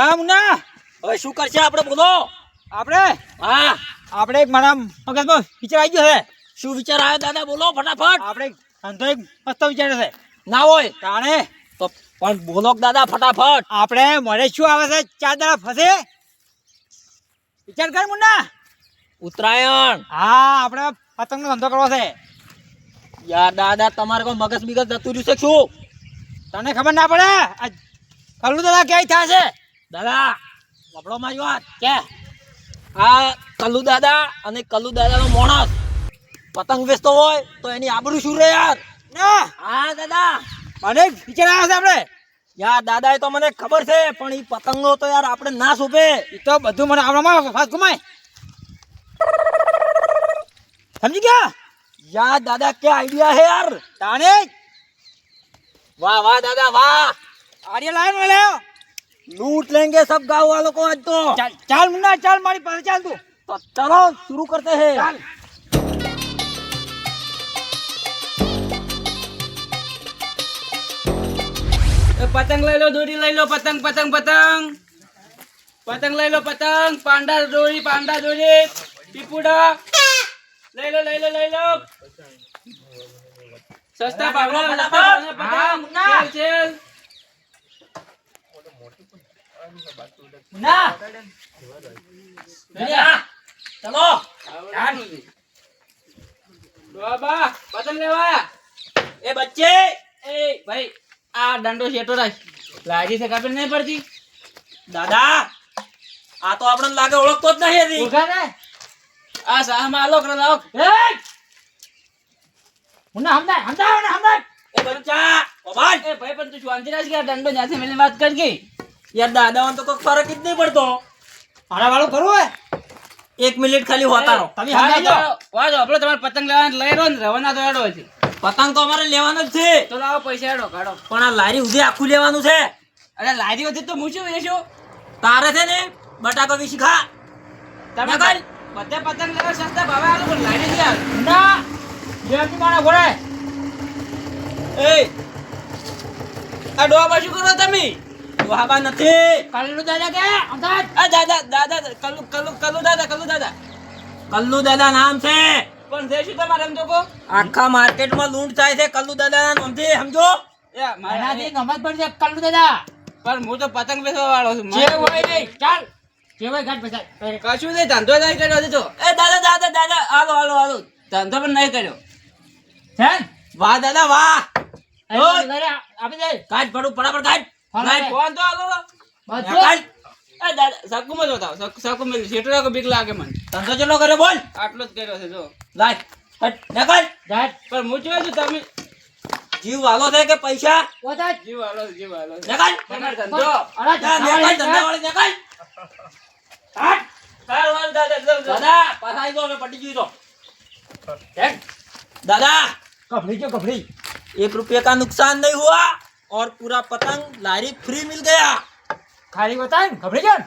હા મુન્ના હવે શું કરશે આપણે બોલો. આપણે? હા. આપણે એક મારા મગજમાં વિચાર આવી ગયો છે. શું વિચાર આવ્યો દાદા? બોલો ફટાફટ. આપણે ધંધો એક મસ્ત વિચાર છે. ના હોય. તાણે? તો પણ બોલો દાદા ફટાફટ. આપણે મળે શું આવે છે? ચાર દાડા ફસે? વિચાર કર મુન્ના. ઉત્તરાયણ. હા આપણે પતંગનો ધંધો કરવો છે. યાર દાદા તમારે કોઈ મગજ બિગજ જતું રહ્યું છે શું? તને ખબર ના પડે? કલ્લુ દાદા ક્યાંય થાય છે દાદા લબડો મારી વાત કે? આ કલ્લુ દાદા અને કલ્લુ દાદાનો માણસ. પતંગ વેચતો હોય તો એની આબરૂ શું રે યાર? ના? હા દાદા. મને વિચાર આવ્યા છે આપણે. યાર દાદા એ તો મને ખબર છે પણ એ પતંગો તો યાર આપણે ના સોંપે. એ તો બધું મને આવડામાં ફાસ ગુમાય. સમજી ગયા? યાર દાદા કે આઈડિયા છે યાર? તાણે? વાહ વાહ દાદા વાહ. આડિયા લાવ્યો લાવ્યો लूट लेंगे सब गांव वालों को आज तो ચાલ ચાલ મુન્ના ચાલ મારી પાસે ચાલ તું तो चलो शुरू करते हैं ચાલ એ પતંગ લઈ લો દોરી લઈ લો પતંગ પતંગ પતંગ પતંગ લઈ લો પતંગ પાંડા દોરી પાંડા દોરી પીપુડા લઈ લો લઈ લો લઈ લો સસ્તા ભાવના સસ્તા ભાવના હા, પતંગ મુન્ના. સેલ ના. ચલો. બાબા બદલ લેવા. એ બચ્ચે. એ ભાઈ આ દંડો શેટો રાખ. લાગી છે કાપી નહીં પડતી. દાદા આ તો આપણને લાગે ઓળખતો જ નહીં ઓળખા ને? આ સાહમાં જ્યાંથી મેં વાત કરી યાર દાદાઓને તો કોઈ ફરક જ નહીં પડતો. મારા વાળું ખરું હે એક મિનિટ ખાલી હોતા રહો તમે હમદાય જો વાજો આપણે તમારે પતંગ લેવાનું લઈ રહ્યો ને રવાના તો એડો છે પતંગ તો અમારે લેવાનો જ છે. તો લાવો પૈસા એડો કાઢો. પણ આ લારી ઉધી આખું લેવાનું છે. અરે લારી ઉધી તો હું શું? વેચું તારે છે ને બટાકો વિશી ખા. તમે કાલ બધે પતંગ લેવા સસ્તા ભાવે આલો પણ લારી નહીં ના જેમની મારા ઘોડે એ આ ડોબા શું કરો તમે. ડોબા નથી. કલ્લુ દાદા કે? અમદાવાદ? આ દાદા દાદા કલ્લુ કલ્લુ કલ્લુ દાદા કલ્લુ દાદા. કલ્લુ દાદા નામ છે. પણ દેશું તમારે સમજો કો આખા માર્કેટમાં લૂંટ થાય છે કલ્લુ દાદા નામથી સમજો? એ મારા એનાથી ગમત પડશે કલ્લુ દાદા. પણ હું તો પતંગ બેસવા વાળો છું જે હોય નહીં ચાલ. જે હોય ઘાટ પૈસા કશું નહીં ધંધો નહીં કર્યો હજી તો. એ દાદા દાદા દાદા હાલો હાલો હાલો. ધંધો પણ નહીં કર્યો. છે વાહ દાદા વાહ. આપી દે. કાઢ પડું પડાપડ કાઢ નહીં છે જો. દાદા કફડી જો કફડી એક રૂપિયા કા નુકસાન નહીં હુઆ और पूरा पतंग लारी फ्री मिल गया ખાલી બતાય ને કપડી જો ને.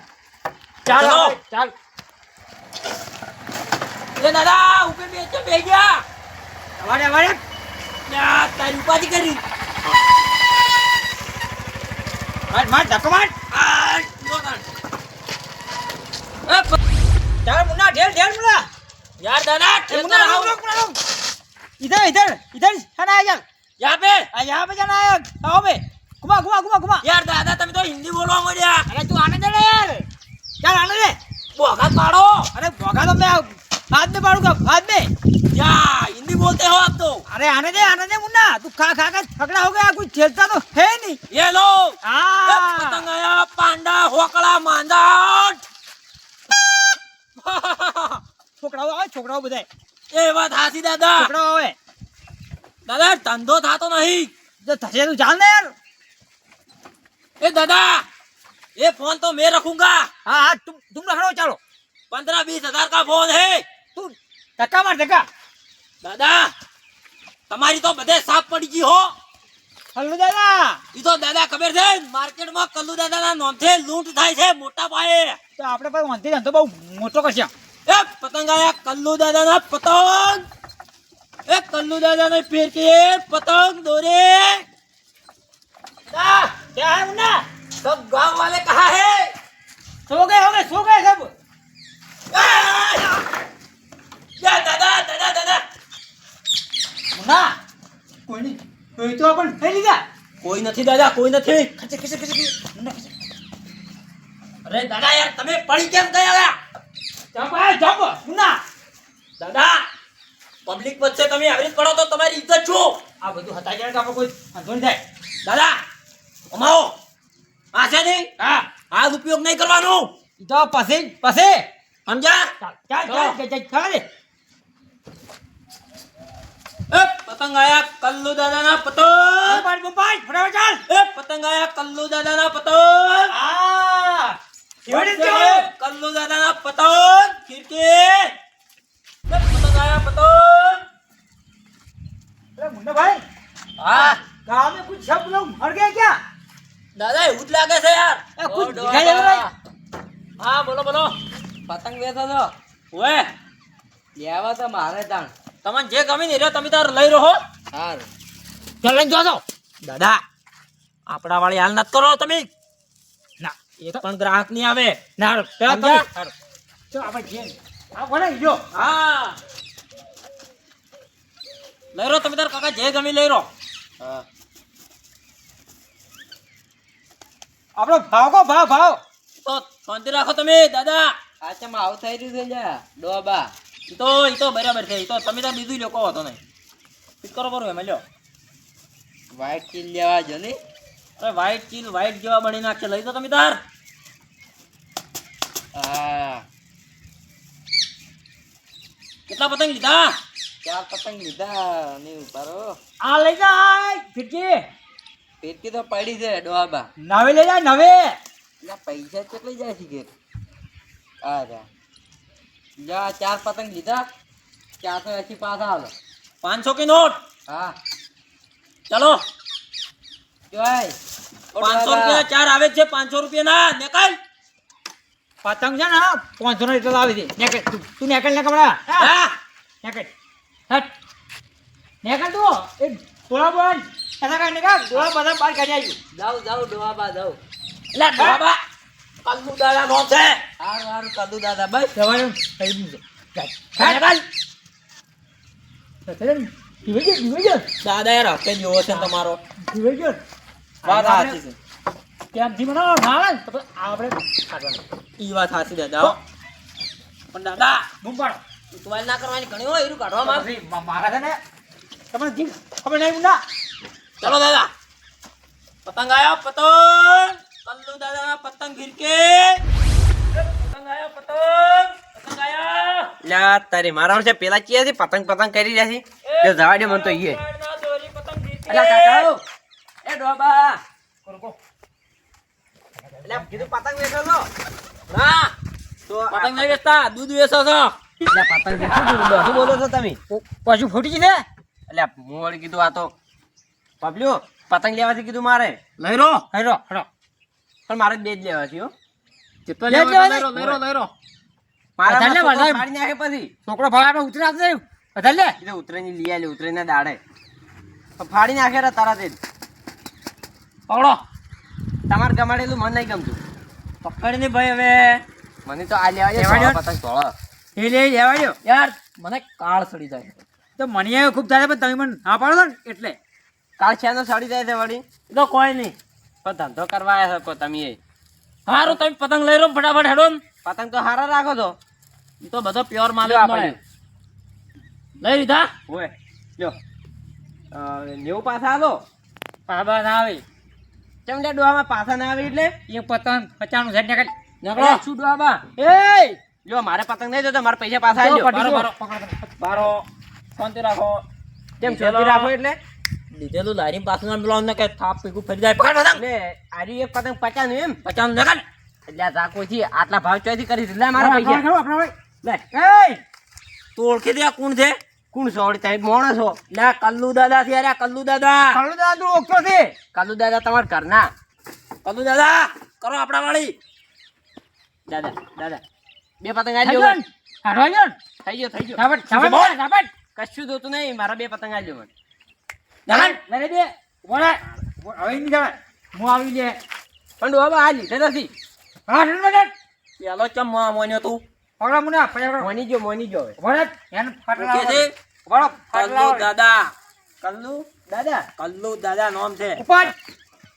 ચાલ ચલો. હવે, ચાલ ये दादा ऊपर बेच पे गया અવાડે અવાડે क्या तारी उपाधि करी માર માર ધક્કો માર आ, लो ना। એ પ- ચાલ મુન્ના ઢેર ઢેર મુન્ના यार दादा ए, ठेल मुन्ना कर रुक आओ। रुक मुन्ना रुक इधर इधर इधर है ना यार यहाँ पे आ यहाँ पे जाना है आओ बे घुमा घुमा घुमा घुमा यार दादा તમે તો હિન્દી બોલવા મળ્યા अरे तू आने दे ना यार यार आने दे બોગા પાડો अरे भोगा तो मैं बाद में पाड़ूंगा बाद में क्या हिंदी बोलते हो आप तो अरे आने दे आने दे मुन्ना तू खा खा कर थकड़ा हो गया कुछ खेलता तो है नहीं ये लो ए, हाँ पतंग आया पांडा होकड़ा मांदाट છોકરાઓ આવે છોકરાઓ બધાય એ વાત હાસી દાદા છોકરાઓ આવે દાદા ધંધો થાતો નહીં જો થશે તું ચાલ ને યાર ए दादा ये फोन तो मैं रखूंगा हाँ हाँ तुम तुम रखो चलो पंद्रह बीस हजार का फोन है તું ધક્કા માર ધક્કા દાદા તમારી તો બધે સાફ પડી ગઈ હો હલ્લો દાદા ઈ તો દાદા ખબર છે માર્કેટમાં કલ્લુ દાદાના નામથી લૂંટ થાય છે મોટા પાયે તો આપણે પાસે વાંધી ધંધો બહુ મોટો કરશે એ પતંગ આયા કલ્લુ દાદાના પતંગ એ કલ્લુ દાદા ને ફેરકે પતંગ દોરે. दा क्या है मुन्ना सब કોઈ તો પણ થઈ લીધા. કોઈ નથી દાદા કોઈ નથી. ખચે ખચે ખચે અરે દાદા યાર તમે પડી કેમ ગયા જમ્પ આ જમ્પ મુન્ના. દાદા પબ્લિક વચ્ચે તમે એવરેજ પડો તો તમારી ઇજ્જત છો. આ બધું હતા કે આપણે કોઈ વાંધો નહીં થાય. દાદા કમાઓ આ છે ને હા. આ ઉપયોગ નહીં કરવાનો. તો પછી પછી સમજ્યા? ચાલ ચાલ ચાલ. પતંગ આયા કલ્લુ દાદાના પતંગ. બપાટ બપાટ ફટાફટ ચાલ. એ પતંગ આયા કલ્લુ દાદાના પતંગ. આ. એ કલ્લુ દાદાના પતંગ. ખીરકી એ પતંગ આયા પતંગ અરે મુન્ના ભાઈ હા गांव में कुछ सब लोग मर गए क्या દાદા એવું જ લાગે છે યાર એ કુછ દિખાઈ દે ભાઈ હા બોલો બોલો પતંગ વેચો છો ઓએ લેવા તો મારે તાણ તમને જે ગમી ને એ તમે તાર લઈ રહો સારું ચાલ લઈને જોજો દાદા આપણા વાળી હાલ નત કરો તમે ના એક પણ ગ્રાહક નહીં આવે ના પેલા તમે સમજ્યા? તો આપણે જેમ આ કોને જો હા લઈ રહો તમે તાર કાકા જે ગમી લઈ રહો. આપડો આપણો ભાવ કો ભાવ ભાવ. તો શાંતિ રાખો તમે દાદા. આ ચમ આવું થઈ રહ્યું છે જા ડોબા. તો ઈ તો બરાબર છે તો તમે તાર બીજું લોકો હતો નહીં. ફિટ કરો બરો એમાં લ્યો. વ્હાઈટ ચીલ લેવા જો ને. અરે વ્હાઈટ ચીલ વ્હાઈટ જેવા બની નાખશે લઈ દો તમે તાર. કેટલા પતંગ લીધા? ચાર પતંગ લીધા ને ઉપારો આ લઈ જાય ફિરકી. પેટકી તો પડી છે ડોબા નવે લઈ જાય નવે. ના પૈસા કેટલી જાય છે કે અરે જા ચાર પતંગ લીધા. ચારસો એસી પાછા હાલો. પાંચસો કે નોટ? હા. ચલો. જોય. પાંચસો રૂપિયા ચાર આવે છે પાંચસો રૂપિયા ના નેકલ પતંગ છે ને પાંચસો નો એટલો આવે છે નેકલ તું નેકલ ને કમળા હા. નેકળ. હટ. નેકળ તું. એ થોડા બોલ એના કાંઈ નેકળ થોડા બધા બહાર કાઢી આવ્યું જાઉં જાઉં ડોબા જાઉં એટલે બાબા કદુ દાદા નો છે. સારું સારું કદુ દાદા. બસ. જવાનું કહી દીધું. દાદા યાર હકે જેવો છે તમારો. વાત સાચી છે. ત્યાંથી બનાવો ના તો આપણે ઈ વાત સાચી દાદા પણ દાદા બૂમ પાડો. ઉતવાલ ના કરવાની ઘણી હોય એરું કાઢવા માં મારા છે ને તમને જી ખબર નહીં ના. ચલો દાદા. પતંગ આયો પતંગ. કલ્લુ દાદા પતંગ ગિરકે પતંગ આયો પતંગ. પતંગ આયો. લ્યા તારી મારા છે પેલા ચિયા પતંગ પતંગ કરી રહ્યા છે. એ જવા દે મને તો ઈએ અલા કાકા એ ડોબા. કોકો એટલે કીધું પતંગ વેચો છો ના. તો પતંગ નહીં વેચતા દૂધ વેચો છો. પતંગ છો શું બોલો છો તમે. પાછું ફૂટી જશે એટલે હું વળી કીધું આ તો પબલ્યો પતંગ લેવાથી કીધું મારે. લઈ રો. હેરો હેરો. પણ મારે બે જ હો. લેવો લઈ રો લઈ રો મારા નાખે પછી. છોકરો ઉતરી વધારે લે. ઉતરેની લઈ આલે ઉતરેના દાડે. ફાડી નાખે રે તારા તે પકડો. તમારે ગમાડેલું મને નહીં ગમતું. પકડીને ભાઈ હવે. મને તો આ લેવા. પતંગ તોળો એ લે લેવા દો યાર મને કાળ સડી જાય તો મને એ ખૂબ થાય પણ તમે મને ના પાડો ને એટલે. કાળ છે સડી જાય છે વળી. તો કોઈ નહીં. પણ ધંધો કરવા આવ્યા છો તમે સારું તમે પતંગ લઈ લો ફટાફટ હેડો ને. પતંગ તો હારા રાખો છો. તો બધો પ્યોર માલ આપણે મળે. લઈ લીધા? હોય લ્યો અ, નેવું પાછા આવો પાબા ના આવે. કેમ લે ડોહામાં પાછા ના આવે એટલે? એક પતંગ પચાસ હજાર નીકળ. નીકળો. શું ડોહામાં એ જો મારે પતંગ નહીં જોતો મારા પૈસા પાછા આવી આલ્યો. પટી બારો, જો. બારો. બારો શાંતિ રાખો. કેમ શાંતિ રાખો એટલે? લીધેલું લારી પાછું ના મિલાવ ને કે થાપ પીકું ફરી જાય. પકડ પતંગ. આરી એક પતંગ પચાનું એમ. પચાસ નીકળ એટલે આ ઝાકોથી આટલા ભાવ ચોથી કરી દીધા. મારા પૈસા. લે. એ તું ઓળખી દે કોણ છે? કોણ સોળ તમે મોણસ છો લે કલ્લુ દાદા છે અરે કલ્લુ દાદા. કલ્લુ દાદા તું ઓળખતો છે? કાલુ દાદા તમારા ઘરના. કલ્લુ દાદા કરો આપણા વાળી. દાદા દાદા. બે પતંગ થઈ આલ્યો ગયો ને? ગયો ને? થઈ ગયો થઈ ગયો ઝાપટ, ઝાપટ, બોલ. ઝાપટ. કશું જોતું નહીં મારા બે પતંગ આલ્યો મને નીકળ. લઈ બે. રહે. હવે નહીં જવાય. હું આવી લે પણ ડોહા આ લીધે નથી હા ઠંડ બજાર પેલો ચમ મો- મોન્યો તું પકડો મને પછી પકડો. મોની જો મોની જો ઊભો રહે. એને ફાટલા કે છે ફાટલા કલ્લુ દાદા કલ્લુ દાદા કલ્લુ દાદા નામ છે ઉપર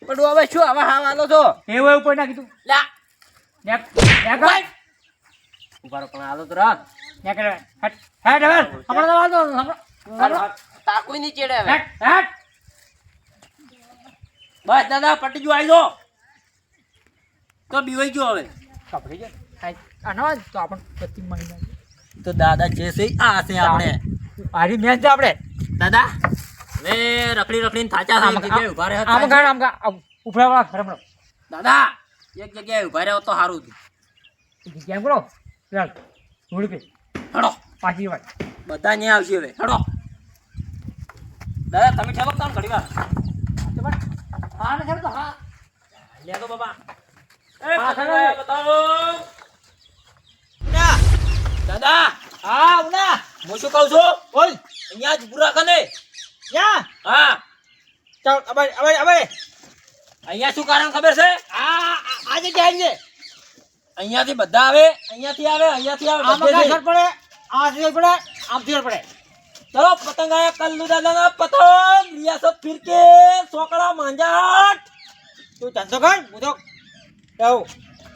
પણ હવે શું હવે હા વાલો છો એવું એવું ઉપર નાખી તું લા નેક નેક કર. ઊભા રહો, પણ આલો તો રાખ. નેક હટ હટ હેટ હવે. હમણાં તો વાંધો હમણાં. નહીં ચેડે હવે? હટ હેટ બસ દાદા પટી જો આવી દો. તો બીવાઈ ગયો હવે. કપડી જાય હાય. આ ના હોય તો આપણ બત્તી મહિના. તો દાદા જે છે આ છે આપણે. હારી મેં છે આપણે. દાદા હવે રખડી રખડીને થાચા આમ જગ્યાએ ઊભા રહ્યા આમ ગાણ આમ ગા ઉભરાવા ખરમણો દાદા એક જગ્યાએ ઊભા રહ્યા તો સારું હતું. જગ્યા કરો ચાલ થોડી હડો. પાછી વાત. બધા ન્યા આવશે હવે. હડો. દાદા તમે ઠેલો કામ ઘડી વાર હા ને સર હા. લે તો બાબા. એ હા, બતાવો. ના. દાદા હા ઉના હું શું કહું છું? બોલ. અહીંયા જ પૂરા કને ક્યાં? હા. ચાલ અબે અબે અબે અહીંયા શું કારણ ખબર છે? આ આજે જાય છે અહીંયાથી બધા આવે અહીંયાથી આવે અહીંયાથી આવે આમ બધેથી. કાંઈ સર પડે? આ સિર પડે આમ સિર પડે. ચલો પતંગ આયા કલ્લુ દાદાના પતંગ. રિયાસત ફિરકે સોકડા માંજાટ. તું ધંધો કર હું તો જાઉં.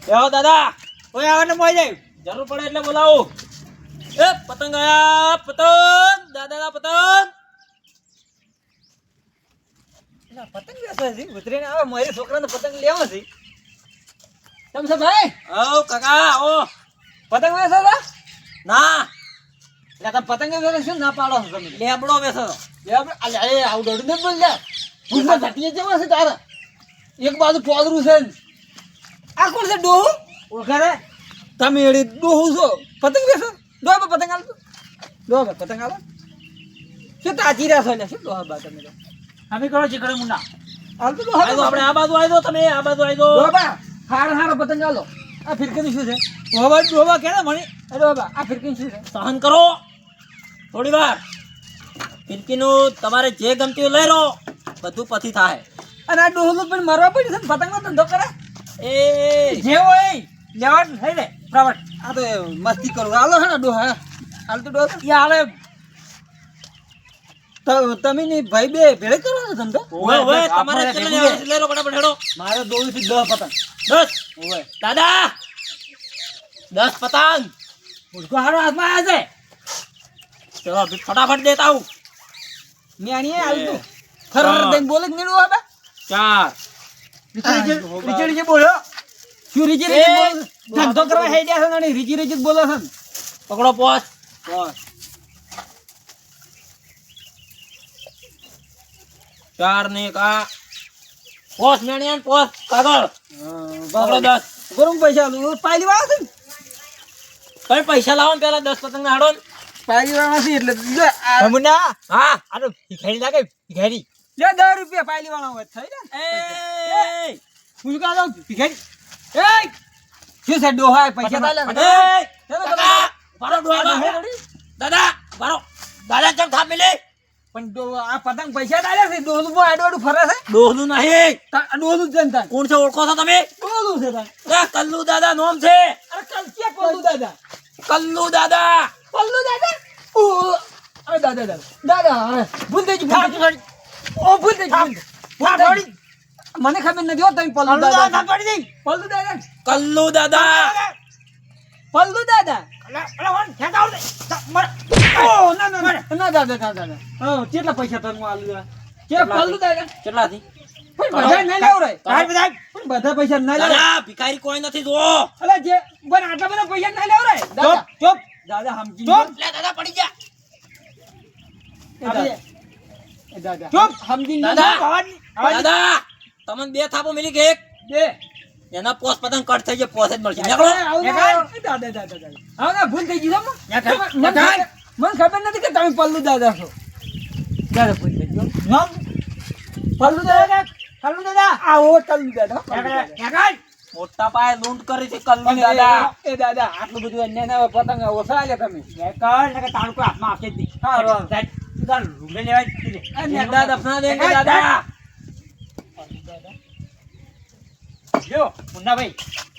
બેહો દાદા. કોઈ આવે ને મોઈ જાય. જરૂર પડે એટલે બોલાવો. એ પતંગ આયા પતંગ. દાદાના પતંગ. પતંગ બેસે છે ઉતરીને આવે મારી છોકરાને પતંગ લેવા છે. તમ છે ભાઈ? આવો કાકા આવો. પતંગ બેસે છે ના. એટલે તમે પતંગ બેસે શું ના પાડો છો તમે? લેબડો બેસો લે આપણે અલ્યા એ આવું દોડી ને બોલ લે ભૂસા ઘટીએ જેવા છે તારા. એક બાજુ પોદરું છે. આ કોણ છે ડોહું? ઓળખે રે તમે એડી ડોહું છો. પતંગ બેસો ડોહા પતંગ હાલ ડોહા પતંગ હાલો શું તાજી રહ્યા છો એટલે? શું ડોહા બા તમે અમે કરો છે કરે મુન્ના હાલ તો ડોહા આપણે આ બાજુ આવી દો તમે આ બાજુ આવી દો ડોહા બા. હાર હારો પતંગ આલો આ ફિરકીનું શું છે? ડોહા બા કે ને મણી? અરે બાબા આ ફિરકીનું શું છે? સહન કરો. થોડી વાર. ફિરકીનું તમારે જે ગમતી હોય લઈ રહો બધું પછી થાય. અને આ ડોહલું પણ મારવા પડી છે ને પતંગનો ધંધો કરે? એ. જે હોય લેવા થઈ રે પ્રવટ આ તો મસ્તી કરું. હાલો હે ને ડોહા. હાલ તો ડોહ. એ હાલે. તમે ની ભાઈ બે ભેળે કરો ને ધંધો? તમારે છે? લઈ હેડો. મારે દોડથી દસ પતંગ. દસ. ઓય દાદા. દસ પતંગ. મુસ્કો હારો હાથમાં આવે છે. ચલો ફટાફટ દેતા આવું. મેં આવી તું તો ખર દઈને બોલે જ નીડું આવે ચાર. રીચી રીચી બોલ્યો શું રીચી રીચી બોલો? ધંધો કરવા હેડ્યા છે ને રીચી રીચી બોલો છે પકડો પોસ. પોસ. ચાર ને એક આ. પોસ મેણિયા પોસ. કાગળ. પકડો દસ. ગરમ પૈસા આલું પાયલી વાળા છે તમે પૈસા લાવો ને પેલા દસ પતંગ હાડો ને. પાયલી વાળા છે એટલે જો હા આ ભિખારી લાગે ભિખારી. લે દસ રૂપિયા પાયલી વાળા હોય થઈ ને. એ હું કા ભિખારી. એ શું છે ડોહા પૈસા તાલે બારો ડોહાડો. દાદા બારો દાદા ચમ થાપ મિલે? પણ આ પતંગ પૈસા તાલે છે? ડોહલું બહુ આડું આડું ફરે છે? ડોહલું નહીં. આ છે ને કોણ છે? ઓળખો છો તમે? છે. કલ્લુ દાદા નોમ છે. અરે કાલ ક્યાં પલ્લુ દાદા. કલ્લુ દાદા. પલ્લુ દાદા? ઓ અરે દાદા દાદા. દાદા અરે ભૂલ થઈ ભૂલ ઓ ભૂલ ગઈ, ભૂલ. મને ખબર નથી હો તમે પલ્લુ દાદા પલ્લુ દાદા કલ્લુ દાદા. પલ્લુ દાદા? ના? ના ના ના. દાદા દાદા. કેટલા પૈસા તને આલુ? કેટલા પલ્લુ દાદા? કેટલા થી બધા ના લેવ રે પણ બધા પૈસા ના લેવ ભિખારી કોઈ નથી જુઓ. અલા જે પણ આટલા બધા પૈસા ના લેવ રે દાદા ચૂપ. દાદા સમજી ચૂપ. લે દાદા પડી ગયા દાદા ચૂપ. સમજી દાદા. દાદા તમને બે થાપો મિલી કે એક? બે. એના પોસ પતંગ કટ થઈ જાય પોસ જ મળશે. નીકળો. દાદા દાદા હા ભૂલ થઈ ગઈ મને ખબર- નથી કે તમે પલ્લુ દાદા છો. દાદા ભૂલ થઈ ગયો પલ્લુ દાદા પલ્લુ દાદા? આ ઓ પલ્લુ દાદા. મોટા પાયે લૂંટ કરી છે કલ્લુ દાદા. એ- દાદા આટલું બધું અન્ય ના પતંગ ઓછા લે તમે. તાણું હાથમાં આપે જ નહીં. હા લેવાય દાદા દફના દેંગે દાદા. જો મુન્નાભાઈ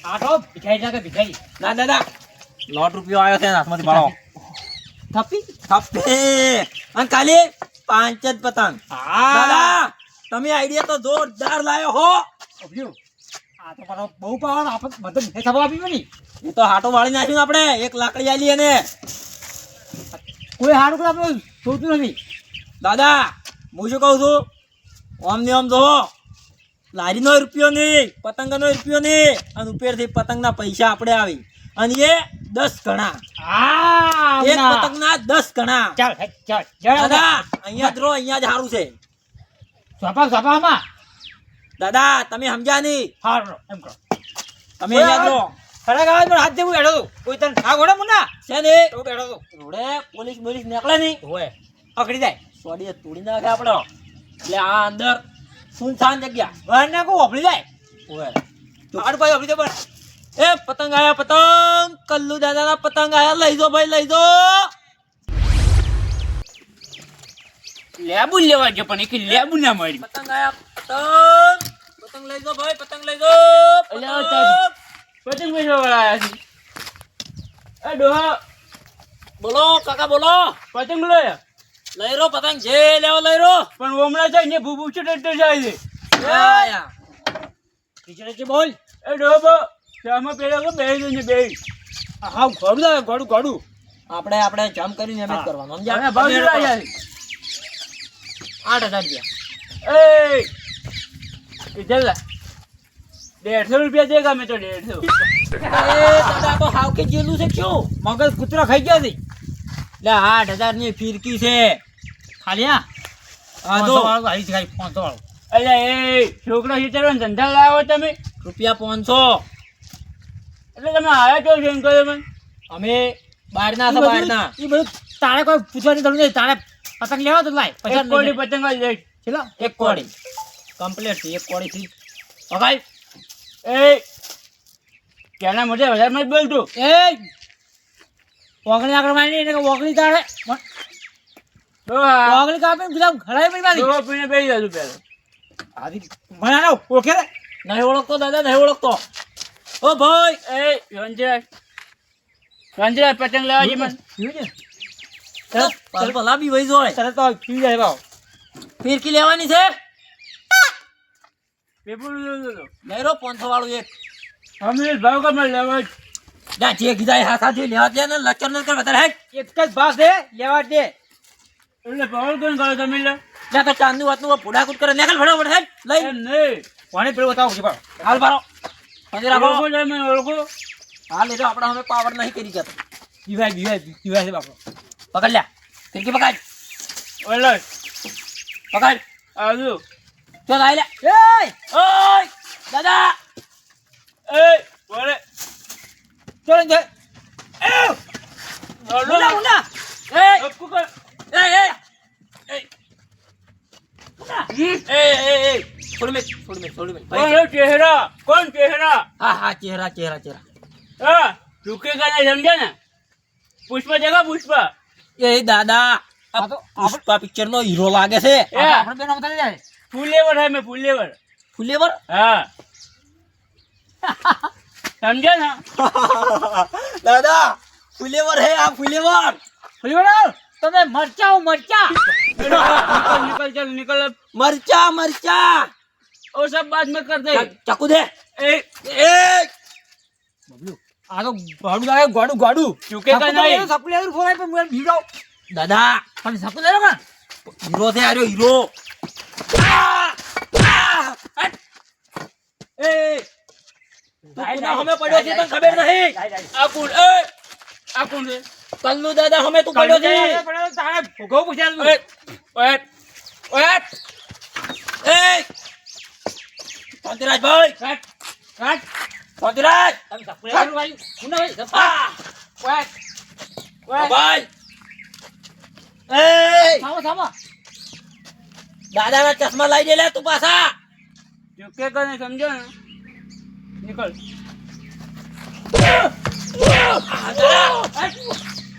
આટો ના કે ભીખાઈ ના દાદા લોટ રૂપિયો આવ્યો છે હાથમાંથી ભાળો થપ્પી? થપ્પે. અને ખાલી પાંચ જ પતંગ. દાદા તમે આઈડિયા તો જોરદાર લાયો હો. આ તો મારો બહુ પાવર આપણે બધે મીઠાઈ ખાવા આપી ને. એ તો હાટો વાળી નાખ્યું ને આપણે. એક લાકડી આલી અને કોઈ હારું કરે આપણે જોતું નથી. દાદા હું શું કહું છું? ઓમ ને ઓમ જો લારીનો રૂપિયો નહીં પતંગનો રૂપિયો નહીં. અને ઉપરથી પતંગના પૈસા આપણે આવી. અને એ દસ ગણા. એક પતંગના દસ ગણા. ચાલ ચાલ દાદા અહીંયા જ રહો અહીંયા જ સારું છે. સ્વાપા સ્વાપામાં દાદા તમે સમજ્યા નહીં? હારું એમ કરો. તમે અહીંયા જ રહો. ખરા ગાવા પર હાથ દેવું હેડો કોઈ તને ઠાક ઓડે મુન્ના? છે ને? તો હેડો તું. રોડે પોલીસ બોલીસ નીકળે નહીં. હોય પકડી જાય. સોડીએ તોડી નાખે આપણો. એટલે આ અંદર સુનસાન જગ્યા. વાર ના કો ઓફળી જાય? ઓય. આડ ભાઈ ઓફળી જાય એ પતંગ આયા પતંગ. કલ્લુ દાદાના પતંગ આયા. લઈ જો ભાઈ લઈ જો. લેબુ લેવા જો પણ એક લેબુ ના મળી પતંગ આયા પતંગ. પતંગ લઈ જો ભાઈ પતંગ લઈ જો. પતંગ વેચવા વાળા આયા છે. એ ડોહા. બોલો કાકા બોલો. પતંગ લો લઈ રો પતંગ જે લેવો લઈ રો પણ ઓમણા જાય ને ભૂભૂ છે ટ્રેક્ટર જાય છે. ખીચડે છે બોલ. એ ડોબો શામાં પેલા કો બેહી જઈને બેહી. હા ઘોડું આવે ઘોડું ઘોડું આપણે આપણે જમ કરીને એમ જ કરવાનું સમજ્યા? ભાવ કેટલા જાય? આઠ હજાર રૂપિયા. એ ઇધર લા. દેડસો રૂપિયા દે ગમે તો દેડસો એ દાદા તો હાવ કે જેલું છે શું? મગજ કૂતરા ખાઈ ગયા છે. લે આઠ હજારની ફિરકી છે. ખાલી હા? અલ્યા એ છોકરો હિતરવાનો ધંધા લાવો તમે. રૂપિયા પાંચસો. એટલે તમે આયા છો એમ કહ્યું મને. અમે બહારના છે બહારના એ બધું તારે કોઈ પૂછવાની જરૂર નહીં. તારે પતંગ લેવા તો લાય. પૈસા એક કોડી પતંગ લઈ ચલો. એક કોડી કમ્પ્લીટ એક કોડી થી. પકાઈ એ કેના મોઢે વધારે મત બોલ એ ઓગણી આગળ મારી એને ઓગણી તારે. ઓગણી કાપે ગુલામ ખડાઈ પડી મારી દો પીને બેસી જજો પેલો આદી મને ના ઓળખે રે નહીં ઓળખતો દાદા નહીં ઓળખતો. ઓ ભાઈ એ રંજરાજ રંજરાજ પતંગ લેવા જી મન. ચાલ ચાલ. ભલા બી વહી જોય તરત તો પી જાય ભાવ ફિરકી લેવાની છે? પેપર લો લઈ રો વાળું એક. અમે ભાવ કમ લેવા ના જે કીધા એ હાથ હાથે લેવા દે ને લચર ન કર વધારે હેડ. એક જ ભાવ દે લેવા દે. એટલે ભાવ કોણ કરો તમે લે ના તો ચાંદનું વાતનું ફોડાકૂટ કરે નીકળ ફટાફટ હેડ લઈ. નહીં. પાણી પેલું બતાવો છે ભાવ હાલ બારો સમજી રાખો મને ઓળખો. હાલ લેજો આપણે હવે પાવર નહીં કરી જતો. દિવાય દિવાય દિવાય છે બાપો પકડ લ્યા. ફિરકી પકડ. ઓલે પકડ. આજુ ચો આઈ લે. એય ઓય દાદા. એ બોલે. ચો લે એ ઓલો મુન્ના મુન્ના એ અપકુ કર એ એ એ મુન્ના એ એ એ થોડી મિનિટ થોડી મિનિટ થોડી મિનિટ ભાઈ કોણ ચહેરા કોણ ચહેરા હા હા ચહેરા ચહેરા ચહેરા હા રૂકેગા નહીં સમજે ને પુષ્પ જગા પુષ્પ એ દાદા આ તો પુષ્પા પિક્ચર નો હીરો લાગે છે એ આપણે બેનો બતાવી જાય ફૂલેવર હે મેં ફૂલેવર ફુલેવર હા સમજે ને દાદા ફુલેવર હે આ ફુલેવર ફરીવાર તમે મરચા હું મરચા निकल निकल चल निकल अब મરચા મરચા वो सब बाद में कर दे ચા- ચાકુ દે ए એ આ તો ગાડું લાગે ગાડું ગાડું ચૂકેગા નહીં સપલેરું ફોરાય પણ મને ભીડો દાદા પણ સપલે રે પણ હીરો છે આર્યો હીરો આ! આ! હટ! એ હમે પડ્યો છે તને ખબર નહીં? આ કોણ એ આ કોણ છે. કલ્લુ દાદા હમે તું પડ્યો છે. તારે ભોગવ પૂછ્યા ઓય ઓય ઓય એ શાંતિરાજ ભાઈ. કાટ કાટ. શાંતિરાજ તમે સપલેરું ભાઈ. મુન્ના ભાઈ સપલે ઓય ઓય ભાઈ. એ. દાદાના ચશ્મા લઈ દે તું પાછા. સમજો ને. નીકળ.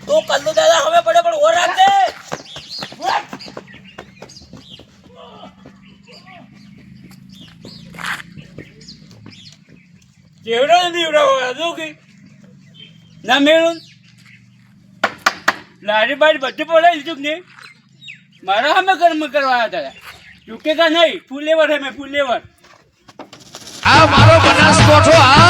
તો કલ્લુ દાદા હવે પડે પણ ઓર રાખજે. જેવડો દીવડા હોય કે? ના મેળું? લારી બારી બધું પડાવી દીધું નહીં? મારા અમે કર્મ કરવા હતા. ચૂકે કા નહીં? ફૂલ લેવર હે મેં ફૂલ લેવર આ મારો બનાસકોઠો આ